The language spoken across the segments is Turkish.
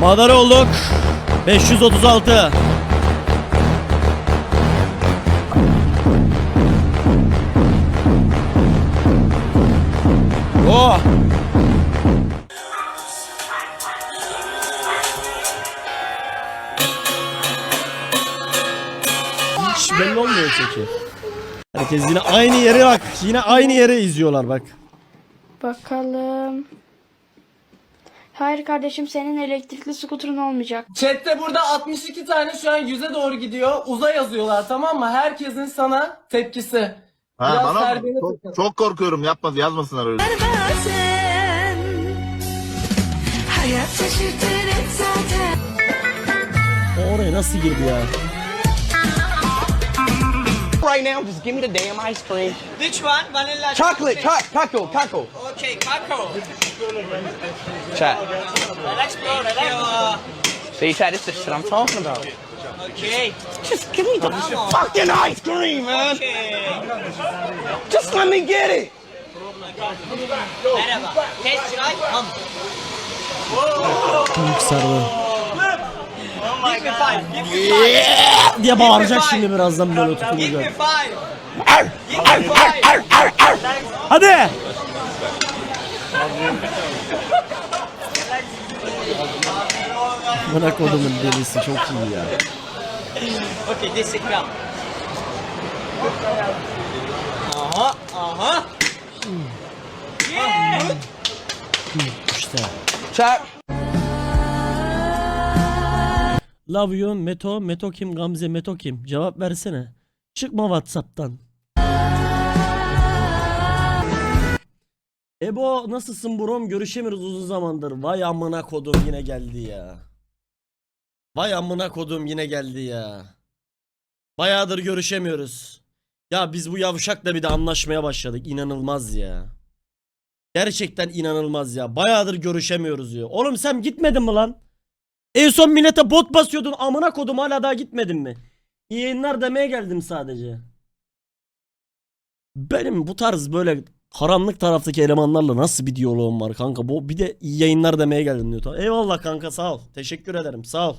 Madara olduk. 536. Oh! Hiç belli olmuyor çünkü. Herkes yine aynı yere bak. Yine aynı yere izliyorlar bak. Bakalım. Hayır kardeşim senin elektrikli skuterın olmayacak. Chat'te burada 62 tane şu an yüze doğru gidiyor. Uza yazıyorlar tamam mı? Herkesin sana tepkisi. Ha, Biraz bana Çok, çok korkuyorum yapmaz yazmasınlar öyle. O oraya nasıl girdi ya? Right now, just give me the damn ice cream. Which one? Vanilla Chocolate, cho- Taco, Taco. Okay, Paco. Chat. Let's go, relax. Uh, See, chat, this is the shit I'm talking about. Okay. Just give me the fucking ice cream, man. Okay. Just let me get it. Merhaba. Test drive. Hum. my. Yeah! diye bağıracak şimdi birazdan böyle tutunacak. Hadi. Bana kodumun delisi çok iyi ya. okay, this is. Aha, aha. Hmm. Yeah. Hmm. işte. Çak. Love you Meto, Meto kim Gamze Meto kim? Cevap versene. Çıkma Whatsapp'tan. Ebo nasılsın brom? Görüşemiyoruz uzun zamandır. Vay amına kodum yine geldi ya. Vay amına kodum yine geldi ya. Bayağıdır görüşemiyoruz. Ya biz bu yavşakla bir de anlaşmaya başladık. İnanılmaz ya. Gerçekten inanılmaz ya. Bayağıdır görüşemiyoruz diyor. Oğlum sen gitmedin mi lan? En son millete bot basıyordun amına kodum hala daha gitmedin mi? İyi yayınlar demeye geldim sadece. Benim bu tarz böyle karanlık taraftaki elemanlarla nasıl bir diyaloğum var kanka? Bu bir de iyi yayınlar demeye geldim diyor. Eyvallah kanka sağ ol. Teşekkür ederim sağ ol.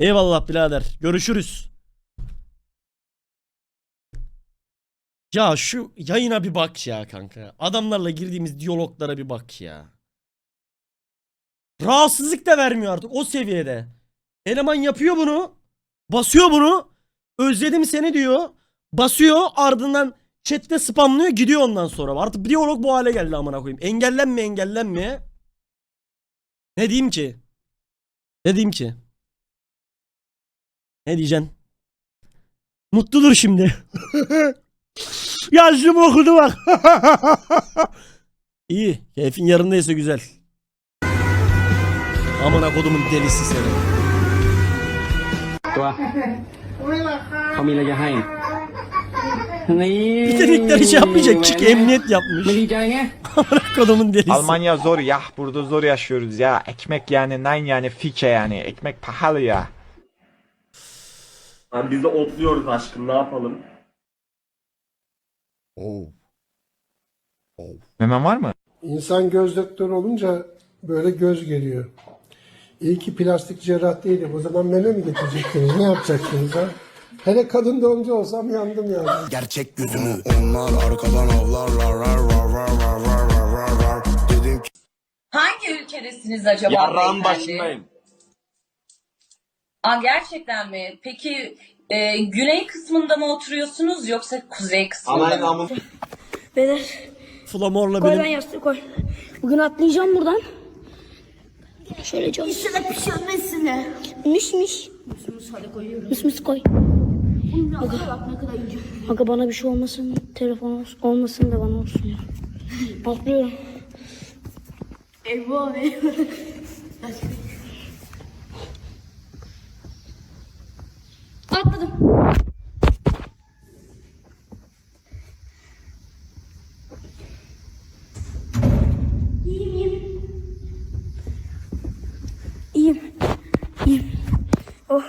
Eyvallah birader. Görüşürüz. Ya şu yayına bir bak ya kanka. Adamlarla girdiğimiz diyaloglara bir bak ya. Rahatsızlık da vermiyor artık o seviyede. Eleman yapıyor bunu. Basıyor bunu. Özledim seni diyor. Basıyor ardından chatte spamlıyor gidiyor ondan sonra. Artık diyalog bu hale geldi amına koyayım. Engellenme engellenme. Ne diyeyim ki? Ne diyeyim ki? Ne diyeceksin? Mutludur şimdi. Yazdım okudu bak. İyi. Keyfin yerindeyse güzel. Amına kodumun delisi seni. ตัวเขามีอะไรจะให้นี่ Nitelikler hiç yapmayacak. Çık emniyet yapmış. ไม่ดีใจไง Amına kodumun delisi. Almanya zor ya. Burada zor yaşıyoruz ya. Ekmek yani nine yani fike yani. Ekmek pahalı ya. Abi biz de otluyoruz aşkım ne yapalım? Memen var mı? İnsan göz doktoru olunca böyle göz geliyor. İyi ki plastik cerrah değilim. O zaman meme mi getirecektiniz? Ne yapacaktınız ha? Hele kadın doğumcu olsam yandım yani. Gerçek gözünü onlar arkadan avlarlar rar rar rar rar rar rar rar rar Dedim ki Hangi ülkedesiniz acaba? Yarrağın başındayım. Aa, gerçekten mi? Peki e, güney kısmında mı oturuyorsunuz yoksa kuzey kısmında Anayın mı? amın. Beyler Flamor'la koy ben benim yastığı koy. Bugün atlayacağım buradan. Şöyle çok. Üstüne pişirmesine. Müş müş. Müs hadi koyuyorum. Müs müs koy. Aga. Bak ne kadar ince. Aga bana bir şey olmasın. Telefon olmasın da bana olsun. Patlıyorum. Eyvah eyvah. Şey. Atladım. Oh.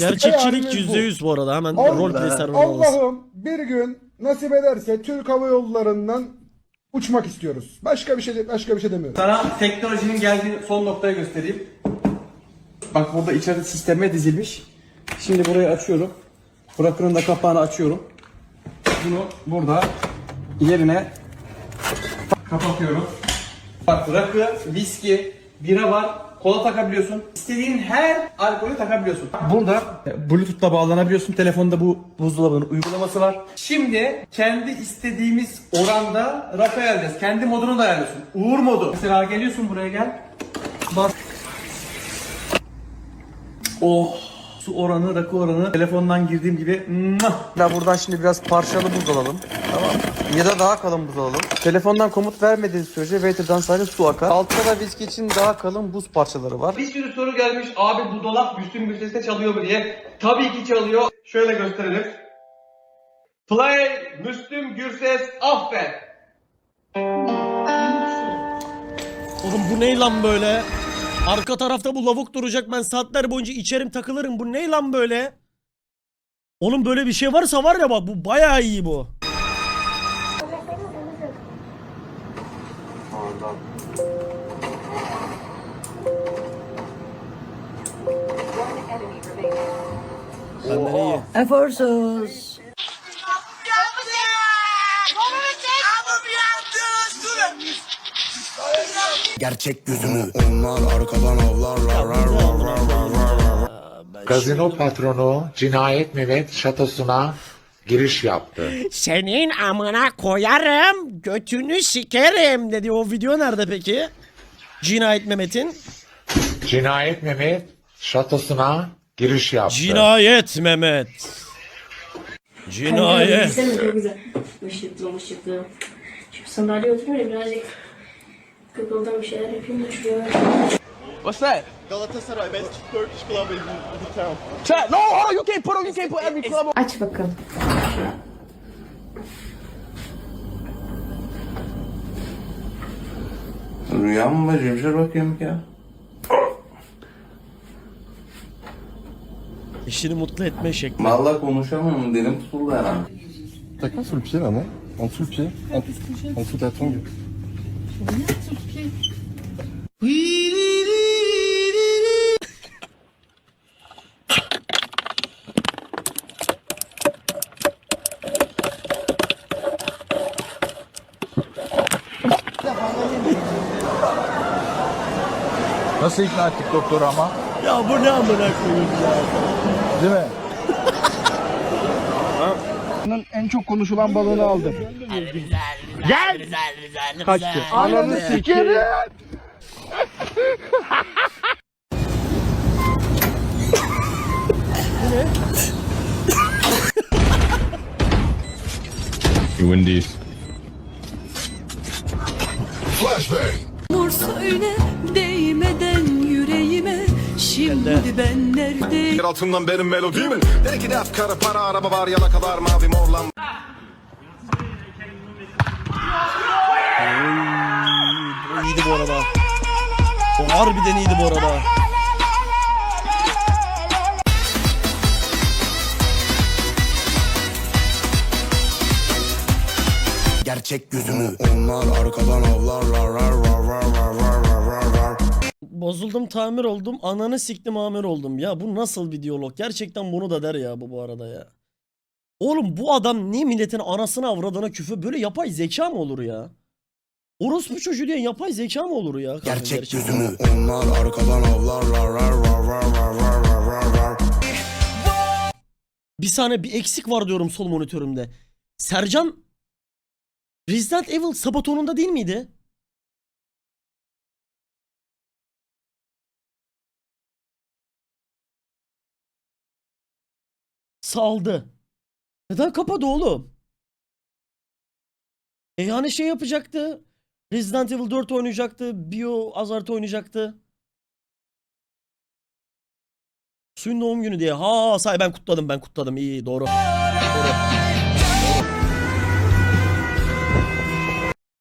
gerçekçilik %100 bu arada. Hemen roleplay server olması. Allah'ım bir gün nasip ederse Türk Hava Yolları'ndan uçmak istiyoruz. Başka bir şey başka bir şey demiyorum. Sana teknolojinin geldiği son noktaya göstereyim. Bak burada içeride sisteme dizilmiş. Şimdi burayı açıyorum. Bırakırın da kapağını açıyorum. Bunu burada yerine kapatıyorum. Bak rakı, viski, bira var. Kola takabiliyorsun. İstediğin her alkolü takabiliyorsun. Burada e, Bluetooth'la bağlanabiliyorsun. Telefonda bu buzdolabının uygulaması var. Şimdi kendi istediğimiz oranda rakı ayarlayacağız. Kendi modunu da ayarlıyorsun. Uğur modu. Mesela geliyorsun buraya gel. Bas. Oh. Su oranı, rakı oranı telefondan girdiğim gibi da buradan şimdi biraz parçalı buz alalım. Tamam mı? Ya da daha kalın buz alalım. Telefondan komut vermediğiniz sürece waiter'dan sadece su akar. Altta da viski için daha kalın buz parçaları var. Bir sürü soru gelmiş. Abi bu dolap Müslüm Gürses'te çalıyor mu diye. Tabii ki çalıyor. Şöyle gösterelim. Play Müslüm Gürses affet. Oğlum bu ne lan böyle? Arka tarafta bu lavuk duracak ben saatler boyunca içerim takılırım. Bu ne lan böyle? Oğlum böyle bir şey varsa var ya bak bu bayağı iyi bu. Benden iyi. Eforsuz. Gerçek yüzünü onlar arkadan avlarlar rar rar rar rar rar rar. Gazino patronu Cinayet Mehmet şatosuna giriş yaptı. Senin amına koyarım, götünü sikerim dedi. O video nerede peki? Cinayet Mehmet'in. Cinayet Mehmet şatosuna giriş yaptı. Cinayet Mehmet. Cinayet. Güzel çok güzel. Işıklı ışıklı. Şu sandalye oturayım da birazcık Google'dan bir şeyler yapayım da şuraya. What's that? Galatasaray best Turkish club in the town. Chat, no, hold on, you can't put on, you can't put every club on. Aç bakalım. Rüya mı var? Cemşir bakayım ya. İşini mutlu etme şekli. Vallahi konuşamıyorum dilim tutuldu herhalde. T'as quoi sur le pied là, non En dessous le pied En, en dessous ta tongue. Nasıl ikna ettik doktoru ama? Ya bu ne amına koyayım ya. Değil mi? En çok konuşulan balığını aldım. Gel! Kaçtı. Ananı sikerim. Nur söyle değmeden yüreğime Şimdi ben neredeyim Altından benim melodimin. Belki de afkarı para araba var yalakalar mavi morlan. bu arada. O harbiden iyiydi bu arada. Gerçek gözünü onlar arkadan avlarlar rar rar rar rar rar rar rar Bozuldum tamir oldum ananı siktim amir oldum ya bu nasıl bir diyalog gerçekten bunu da der ya bu bu arada ya. Oğlum bu adam niye milletin anasını avradına küfür böyle yapay zeka mı olur ya? Orospu çocuğu diye yapay zeka mı olur ya? Gerçek yüzünü onlar arkadan avlarlar. Rar, rar, rar, rar, rar, rar, rar. Bir saniye bir eksik var diyorum sol monitörümde. Sercan Resident Evil Sabaton'unda değil miydi? Saldı. Neden kapadı oğlum? E yani şey yapacaktı. Resident Evil 4 oynayacaktı. Bio Hazard oynayacaktı. Suyun doğum günü diye. Ha say ben kutladım ben kutladım. İyi doğru. Doğru.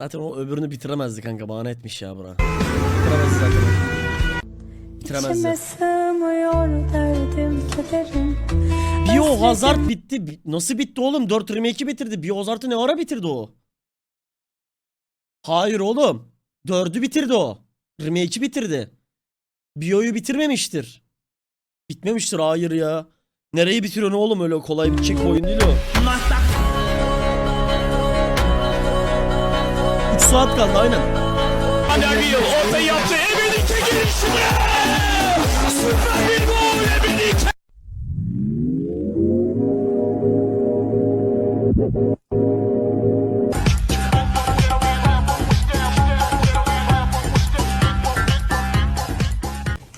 Zaten o öbürünü bitiremezdi kanka. Bahane etmiş ya buna. Bitiremezdi zaten. Bitiremezdi. sığmıyor derdim kederim Bio Hazard bitti. Bi- Nasıl bitti oğlum? 4 remake'i bitirdi. Bio Hazard'ı ne ara bitirdi o? Hayır oğlum. 4'ü bitirdi o. Remake'i bitirdi. Bio'yu bitirmemiştir. Bitmemiştir hayır ya. Nereyi bitiriyorsun oğlum öyle kolay bitecek bir oyun değil o. 3 saat kaldı aynen.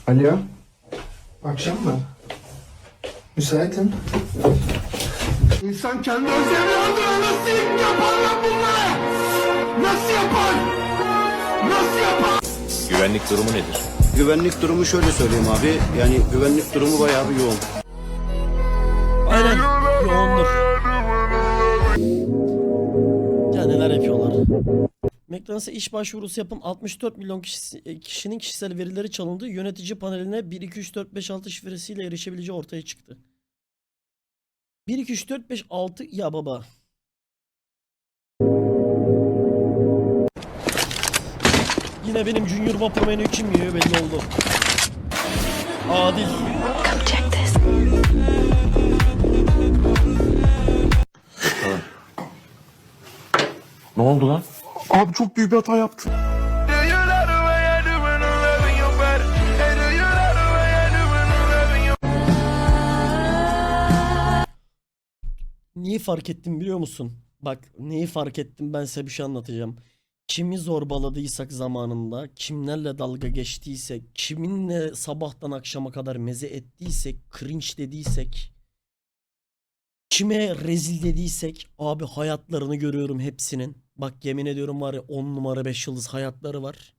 Alo. Akşam mı? Müsaitim. İnsan kendi öz evladına nasıl yapar lan bunları? Nasıl yapar? Nasıl yapar? Güvenlik durumu nedir? Güvenlik durumu şöyle söyleyeyim abi. Yani güvenlik durumu bayağı bir yoğun. Aynen yoğundur. Ya neler yapıyorlar. McDonald's'a iş başvurusu yapın 64 milyon kişisi, kişinin kişisel verileri çalındı. Yönetici paneline 1 2 3 4 5 6 şifresiyle erişebileceği ortaya çıktı. 1 2 3 4 5 6 ya baba. Yine benim Junior Vapor menü kim yiyor belli oldu. Adil. Ne oldu lan? Abi çok büyük bir hata yaptım. Neyi fark ettim biliyor musun? Bak neyi fark ettim ben size bir şey anlatacağım. Kimi zorbaladıysak zamanında, kimlerle dalga geçtiysek, kiminle sabahtan akşama kadar meze ettiysek, cringe dediysek, kime rezil dediysek abi hayatlarını görüyorum hepsinin. Bak yemin ediyorum var ya 10 numara 5 yıldız hayatları var.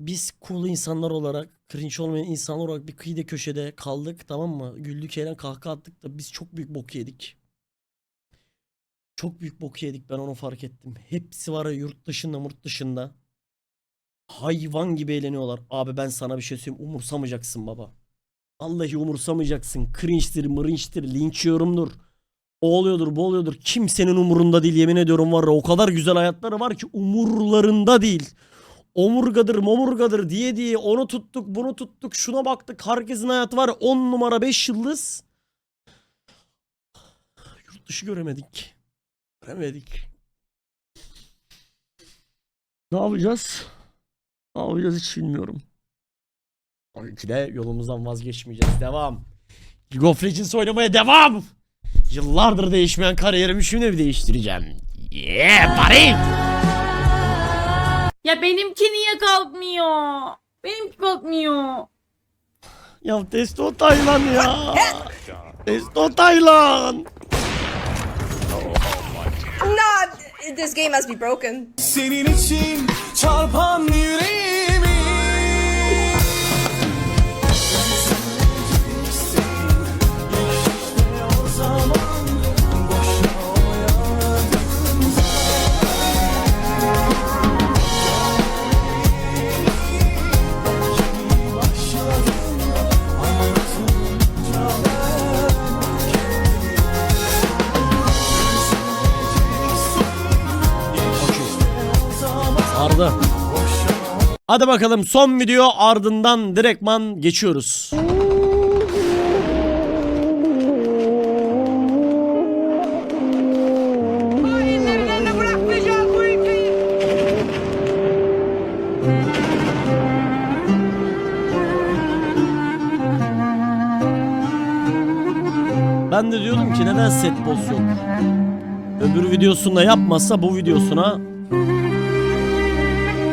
Biz cool insanlar olarak, cringe olmayan insanlar olarak bir kıyıda köşede kaldık tamam mı? Güldük eğlen kahkaha attık da biz çok büyük bok yedik. Çok büyük bok yedik ben onu fark ettim. Hepsi var ya yurt dışında yurt dışında. Hayvan gibi eğleniyorlar. Abi ben sana bir şey söyleyeyim umursamayacaksın baba. Vallahi umursamayacaksın. Cringe'tir, mırınçtir, linç yorumdur. O oluyordur, bu oluyordur. Kimsenin umurunda değil yemin ediyorum var ya. O kadar güzel hayatları var ki umurlarında değil. Omurgadır, momurgadır diye diye onu tuttuk, bunu tuttuk, şuna baktık. Herkesin hayatı var 10 numara 5 yıldız. Yurt dışı göremedik. Göremedik. Ne yapacağız? Ne yapacağız hiç bilmiyorum. Tabii ki de yolumuzdan vazgeçmeyeceğiz. Devam. League of Legends oynamaya devam. Yıllardır değişmeyen kariyerimi şimdi bir değiştireceğim. Yeah buddy. Ya benimki niye kalkmıyor? Benimki kalkmıyor. Ya Testo Taylan ya. Testo Taylan. Nah, this game must be broken. Senin için çarpan yüreğimi Hadi bakalım son video ardından direktman geçiyoruz. Ben de diyordum ki neden set boss yok? Öbür videosunda yapmazsa bu videosuna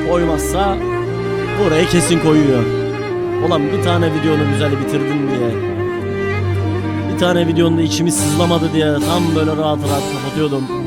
koymazsa buraya kesin koyuyor. Ulan bir tane videonu güzel bitirdin diye. Bir tane videonda içimi sızlamadı diye tam böyle rahat rahat kapatıyordum.